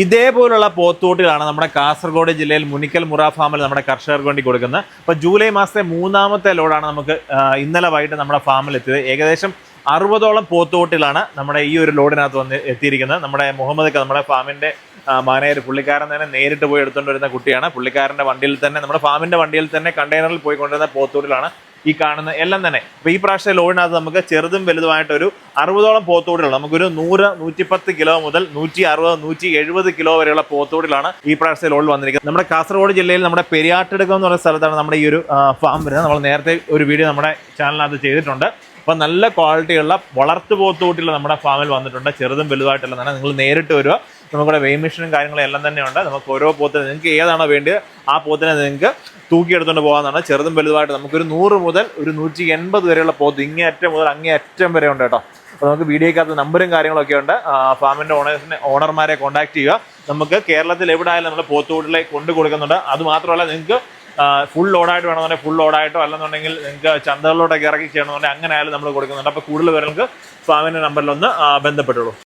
ഇതേപോലുള്ള പോത്തൂട്ടിലാണ് നമ്മുടെ കാസർഗോഡ് ജില്ലയിൽ മുനിക്കൽ മുറ ഫാമിൽ നമ്മുടെ കർഷകർക്ക് വേണ്ടി കൊടുക്കുന്നത്. അപ്പോൾ ജൂലൈ മാസത്തെ മൂന്നാമത്തെ ലോഡാണ് നമുക്ക് ഇന്നലെ വൈകിട്ട് നമ്മുടെ ഫാമിൽ എത്തിയത്. ഏകദേശം അറുപതോളം പോത്തോട്ടിലാണ് നമ്മുടെ ഈ ഒരു ലോഡിനകത്ത് വന്ന് എത്തിയിരിക്കുന്നത്. നമ്മുടെ മുഹമ്മദ് നമ്മുടെ ഫാമിന്റെ മാനേജർ പുള്ളിക്കാരൻ തന്നെ നേരിട്ട് പോയി എടുത്തുകൊണ്ട് വരുന്ന കുട്ടിയാണ്. പുള്ളിക്കാരന്റെ വണ്ടിയിൽ തന്നെ നമ്മുടെ ഫാമിന്റെ വണ്ടിയിൽ തന്നെ കണ്ടെയ്നറിൽ പോയി കൊണ്ടുവരുന്ന പോത്തൂട്ടിലാണ് ഈ കാണുന്ന എല്ലാം തന്നെ. അപ്പൊ ഈ പ്രാവശ്യത്തെ ലോഡിനകത്ത് നമുക്ക് ചെറുതും വലുതുമായിട്ട് ഒരു അറുപതോളം പോത്തോടുകൾ നമുക്കൊരു നൂറ് നൂറ്റിപ്പത്ത് കിലോ മുതൽ നൂറ്റി അറുപത് നൂറ്റി എഴുപത് കിലോ വരെയുള്ള പോത്തോടിലാണ് ഈ പ്രാവശ്യത്തെ ലോഡിൽ വന്നിരിക്കുന്നത്. നമ്മുടെ കാസർഗോഡ് ജില്ലയിൽ നമ്മുടെ പെരിയാട്ടെടുക്കം എന്ന് പറയുന്ന സ്ഥലത്താണ് നമ്മുടെ ഈ ഒരു ഫാം വരുന്നത്. നമ്മൾ നേരത്തെ ഒരു വീഡിയോ നമ്മുടെ ചാനലിനകത്ത് ചെയ്തിട്ടുണ്ട്. അപ്പം നല്ല ക്വാളിറ്റിയുള്ള വളർത്തു പോത്തുകൂട്ടികൾ നമ്മുടെ ഫാമിൽ വന്നിട്ടുണ്ട്. ചെറുതും വലുതായിട്ടുള്ള തന്നെ. നിങ്ങൾ നേരിട്ട് വരിക. നമുക്കിവിടെ വെയിൻ മെഷീനും കാര്യങ്ങളും എല്ലാം തന്നെ ഉണ്ട് നമുക്ക് ഓരോ പോത്തിന് നിങ്ങൾക്ക് ഏതാണോ വേണ്ടത് ആ പോത്തിനെ നിങ്ങൾക്ക് തൂക്കിയെടുത്തുകൊണ്ട് പോകാമെന്നാണ് ചെറുതും വലുതുമായിട്ട് നമുക്കൊരു നൂറ് മുതൽ ഒരു നൂറ്റി എൺപത് വരെയുള്ള പോത്ത് ഇങ്ങേ അറ്റം മുതൽ അങ്ങേ അറ്റം വരെ ഉണ്ട് കേട്ടോ. അപ്പോൾ നമുക്ക് വീഡിയോക്കകത്ത് നമ്പറും കാര്യങ്ങളൊക്കെ ഉണ്ട്. ഫാമിന്റെ ഓണേഴ്സിനെ ഓണർമാരെ കോൺടാക്ട് ചെയ്യുക. നമുക്ക് കേരളത്തിൽ എവിടെ ആയാലും നമ്മൾ പോത്തുകൂട്ടിലെ കൊണ്ടു കൊടുക്കുന്നുണ്ട്. അത് മാത്രമല്ല നിങ്ങൾക്ക് ഫുൾ ലോഡായിട്ട് വേണമെന്നുണ്ടെങ്കിൽ ഫുൾ ലോഡായിട്ടോ അല്ലെന്നുണ്ടെങ്കിൽ നിങ്ങൾക്ക് ചന്തകളിലോട്ടൊക്കെ ഇറക്കി ചെയ്യണമെന്നുണ്ടെങ്കിൽ അങ്ങനെ ആയാലും നമ്മൾ കൊടുക്കുന്നുണ്ട്. അപ്പോൾ കൂടുതൽ പേർക്ക് ഫാമിന്റെ നമ്പറിലൊന്ന് ബന്ധപ്പെട്ടുള്ളൂ.